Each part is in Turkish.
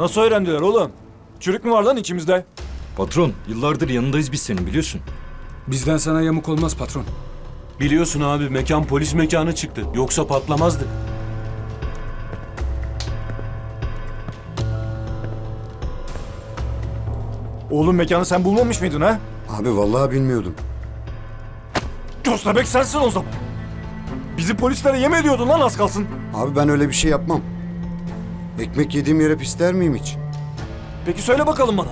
Nasıl öğrendiler oğlum? Çürük mü var lan içimizde? Patron, yıllardır yanındayız biz senin biliyorsun. Bizden sana yamuk olmaz patron. Biliyorsun abi mekan polis mekanı çıktı. Yoksa patlamazdı. Oğlum mekanı sen bulmamış mıydın ha? Abi vallahi bilmiyordum. Köstebek sensin o zaman. Bizi polislere yem ediyordun lan az kalsın. Abi ben öyle bir şey yapmam. Ekmek yediğim yere pisler miyim hiç? Peki söyle bakalım bana.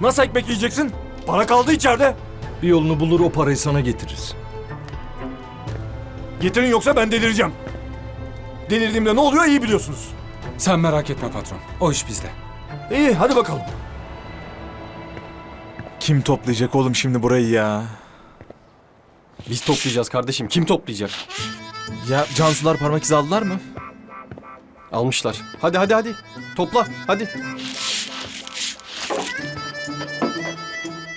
Nasıl ekmek yiyeceksin? Para kaldı içeride. Bir yolunu bulur o parayı sana getiririz. Getirin yoksa ben delireceğim. Delirdiğimde ne oluyor iyi biliyorsunuz. Sen merak etme patron. O iş bizde. İyi hadi bakalım. Kim toplayacak oğlum şimdi burayı ya? Biz toplayacağız kardeşim. Kim toplayacak? Ya Cansular parmak izi aldılar mı? Almışlar. Hadi hadi hadi. Topla hadi.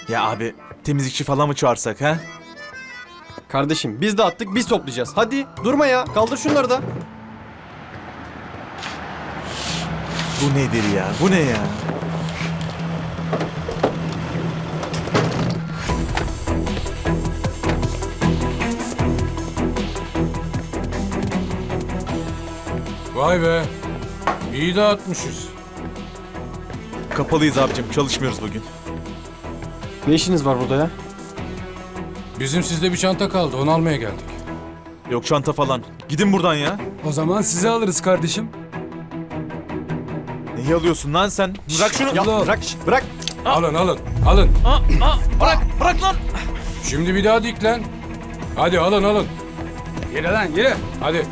Ya abi temizlikçi falan mı çağırsak ha? Kardeşim biz de attık biz toplayacağız. Hadi durma ya. Kaldır şunları da. Bu nedir ya? Bu ne ya? Vay be. İyi dağıtmışız. Kapalıyız abicim çalışmıyoruz bugün. Ne işiniz var burada ya? Bizim sizde bir çanta kaldı. Onu almaya geldik. Yok çanta falan. Gidin buradan ya. O zaman size alırız kardeşim. Neyi alıyorsun lan sen? Bırak şunu. Ya Bırak bırak. Alın alın. Alın. Bırak, bırak lan. Şimdi bir daha dik lan. Hadi alın alın. Yere lan yere. Hadi.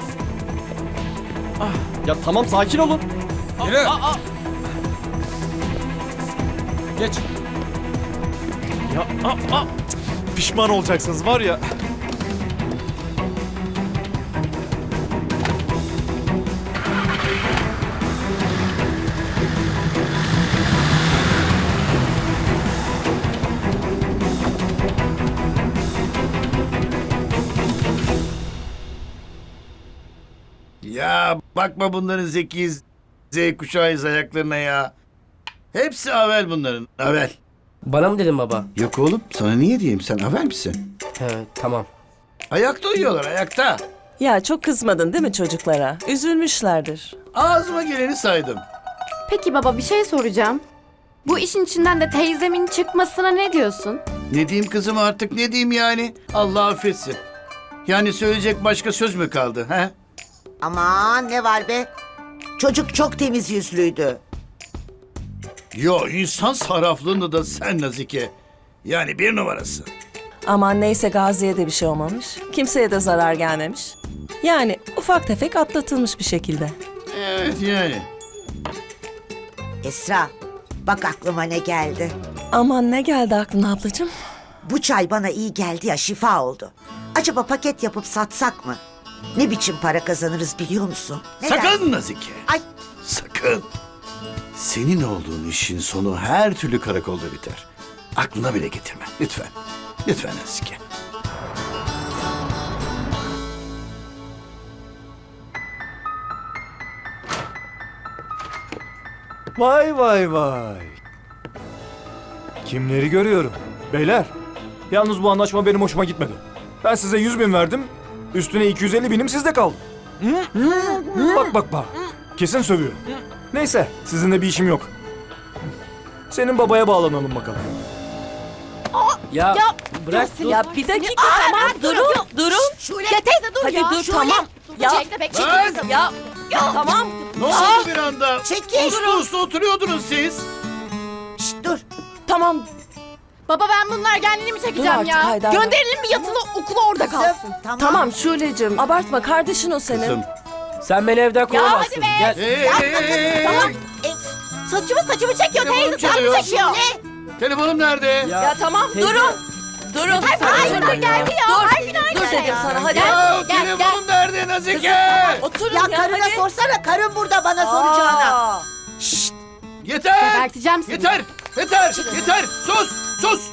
Ya tamam sakin olun. Yere. Geç. Ya, aa, aa. Pişman olacaksınız var ya. Ya bakma bunların zeki Z kuşağıyız ayaklarına ya. Hepsi avel bunların. Avel. Bana mı dedin baba? Yok oğlum sana niye diyeyim sen avel misin? He tamam. Ayakta uyuyorlar ayakta. Ya çok kızmadın değil mi çocuklara? Üzülmüşlerdir. Ağzıma geleni saydım. Peki baba bir şey soracağım. Bu işin içinden de teyzemin çıkmasına ne diyorsun? Ne diyeyim kızım artık ne diyeyim yani? Allah affetsin. Yani söyleyecek başka söz mü kaldı he? Aman ne var be? Çocuk çok temiz yüzlüydü. Yo insan sarraflığında da sen Nazike. Yani bir numarası. Aman neyse Gazi'ye de bir şey olmamış. Kimseye de zarar gelmemiş. Yani ufak tefek atlatılmış bir şekilde. Evet yani. Esra, bak aklıma ne geldi. Aman ne geldi aklına ablacığım? Bu çay bana iyi geldi ya şifa oldu. Acaba paket yapıp satsak mı? Ne biçim para kazanırız biliyor musun? Ne dersin? Sakın Nazike. Ay Sakın. Senin olduğun işin sonu her türlü karakolda biter. Aklına bile getirme. Lütfen. Lütfen Nazike. Vay vay vay. Kimleri görüyorum? Beyler, yalnız bu anlaşma benim hoşuma gitmedi. Ben size 100 bin verdim, üstüne 250 binim sizde kaldı. Bak bak bak, kesin sövüyor. Neyse, sizinle bir işim yok. Senin babaya bağlanalım bakalım. Ya, bırak dur. Ya bir dakika tamam durun durun. Şule. Ya teyze dur Hadi ya. dur Şöyle. tamam. Ya Bekle bekle. Lan! ya tamam. Ne oldu bir anda? Çekil. Uslu uslu oturuyordunuz siz. Şşt dur. Tamam Baba ben bunlar kendini mi çekeceğim artık ya? Haydar. Gönderelim mi yatılı okula orada kalsın. Kızım, tamam. tamam Şule'cim abartma kardeşin o senin. Kızım. Sen beni evden kovamazsın. hadi be. Gel. Hey, hey, hey, hey. Tamam. Saçımı saçımı çekiyor Telefonum teyze saçımı çalıyor. çekiyor. Telefonum nerede? Ya tamam Teyze. durun. Durun. Hayır Dur, geldi ya. Dur, Hayır dur dedim sana hadi. Ya Gel, gel, telefonum nerede Nazike? Oturun Ya ya, karına hadi. sorsana karın burada bana soracağına. Aa. Yeter! Geberteceğim seni. Yeter! Yeter! Yeter! Sus! Sus!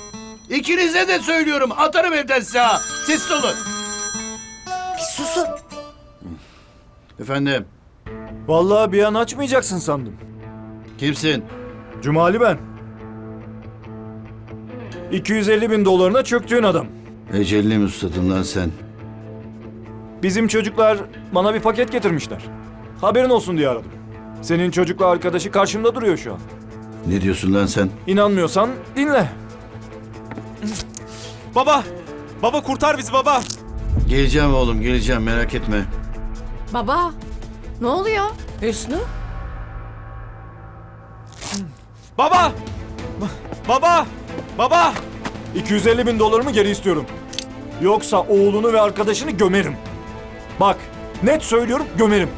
İkinize de söylüyorum. Atarım evden size ha. Sessiz olun. Bir susun. Efendim? Vallahi bir an açmayacaksın sandım. Kimsin? Cumali ben. 250 bin dolarına çöktüğün adam. Ecelli mi ustadın lan sen? Bizim çocuklar bana bir paket getirmişler. Haberin olsun diye aradım. Senin çocukla arkadaşı karşımda duruyor şu an. Ne diyorsun lan sen? İnanmıyorsan dinle. Baba! Baba kurtar bizi baba! Geleceğim oğlum geleceğim merak etme. Baba ne oluyor? Hüsnü? Baba! Baba! Baba! 250 bin dolarımı geri istiyorum. Yoksa oğlunu ve arkadaşını gömerim. Bak, net söylüyorum gömerim.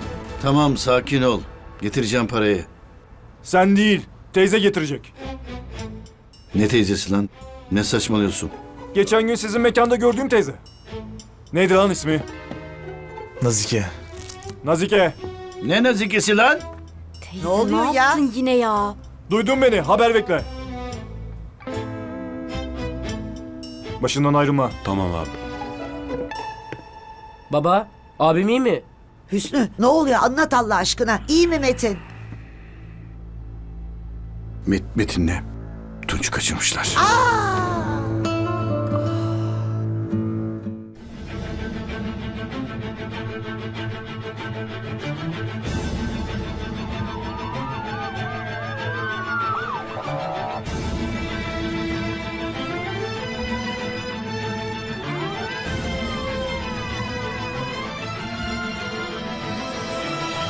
Tamam sakin ol. Getireceğim parayı. Sen değil, teyze getirecek. Ne teyzesi lan? Ne saçmalıyorsun? Geçen gün sizin mekanda gördüğüm teyze. Neydi lan ismi? Nazike. Nazike. Ne nazikesi lan? Ne oluyor ya? yine ya? Duydun beni, haber bekle. Başından ayrılma. Tamam abi. Baba, abim iyi mi? Hüsnü ne oluyor anlat Allah aşkına. İyi mi Metin? Met Metin'le Tunç kaçırmışlar. Aa,